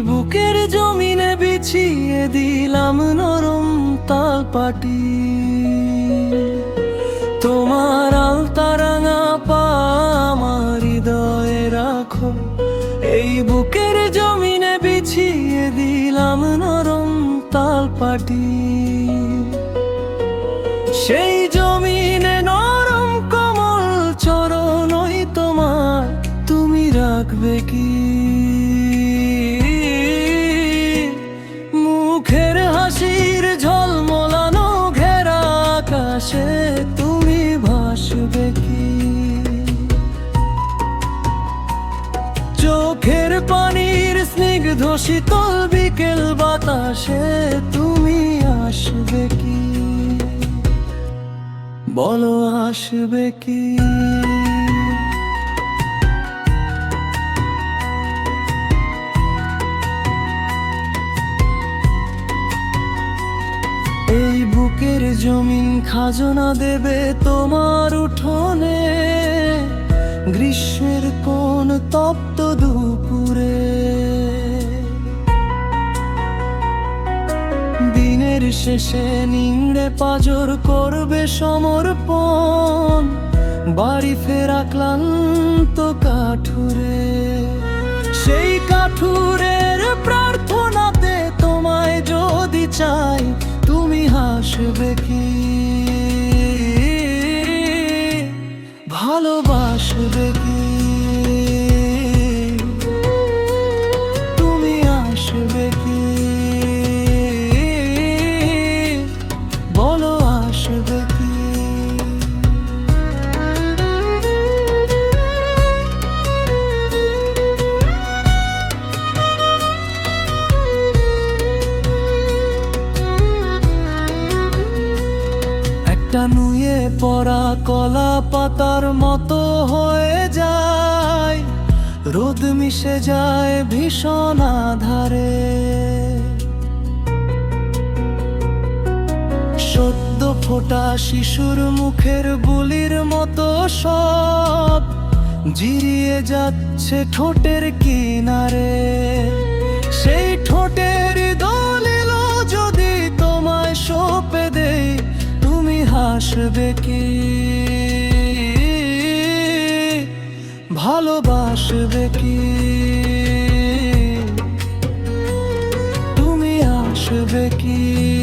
বুকের জমিনে বিছিয়ে দিলাম নরম তালপাটি। তোমার আলতারাঙা পা আমার হৃদয়ে রাখো। এই বুকের জমিনে বিছিয়ে দিলাম নরম তালপাটি। সেই জমিনে নরম কমল চরণই তোমার, তুমি রাখবে কি? শীতল বিকেল বাতাসে তুমি আসবে কি? বলো আসবে কি? এই বুকের জমিন খাজনা দেবে তোমার উঠোনে, গ্রীষ্মের কোন তপ্ত দুপুরে। দিনের শেষে নিংড়ে পাজর করবে সমর্পণ। বাড়ি ফেরা ক্লান্ত কাঠুরে। সেই কাঠুরের প্রার্থনাতে তোমায় যদি চাই, তুমি হাসবে কি? পাতার মতো হয়ে যায়। রোদ মিশে যায় ভীষণ আধারে। সদ্য ফোটা শিশুর মুখের বুলির মতো সব জিরিয়ে যাচ্ছে ঠোঁটের কিনারে। সেই ঠোঁটের দলিল যদি তোমায় সঁপে দেই, তুমি হাসবে কি? ভালোবাসবে কি? তুমি আসবে কি?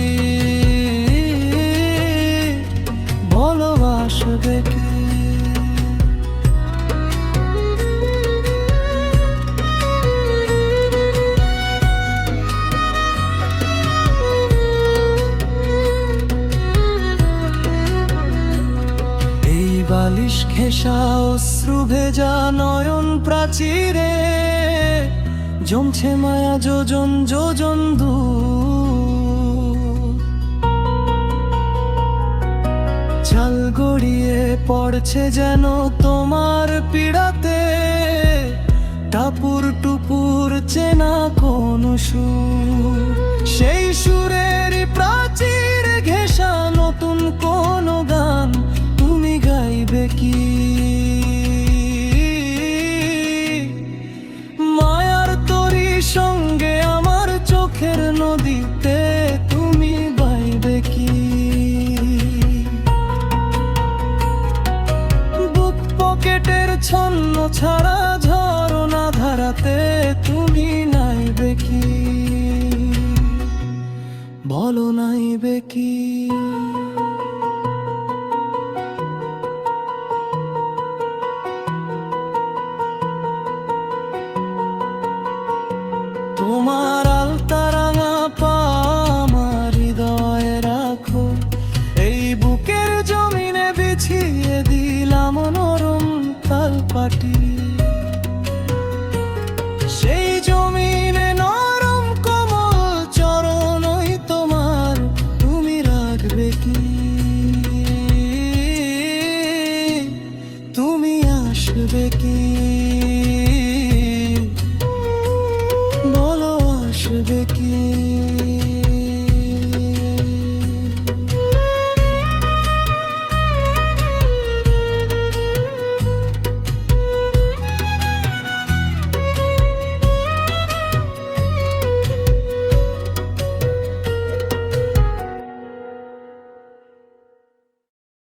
ঘেঁষা অশ্রু ভেজা নয়ন প্রাচীরে, জমছে মায়া যোজন যোজন দূর। চাল গড়িয়ে পড়ছে যেন তোমার পীড়াতে টাপুর টুপুর চেনা কোন সুর? সেই সুরের সঙ্গে আমার চোখের নদীতে তুমি বাইবে কি? বুক পকেটের ছন্ন ছাড়া ঝরনা ধারাতে তুমি নাইবে কি? বলো নাইবে কি? তোমার আলতারাঙা পা আমার হৃদয়ে রাখো। এই বুকের জমিনে বিছিয়ে দিলাম নরম তালপাটি।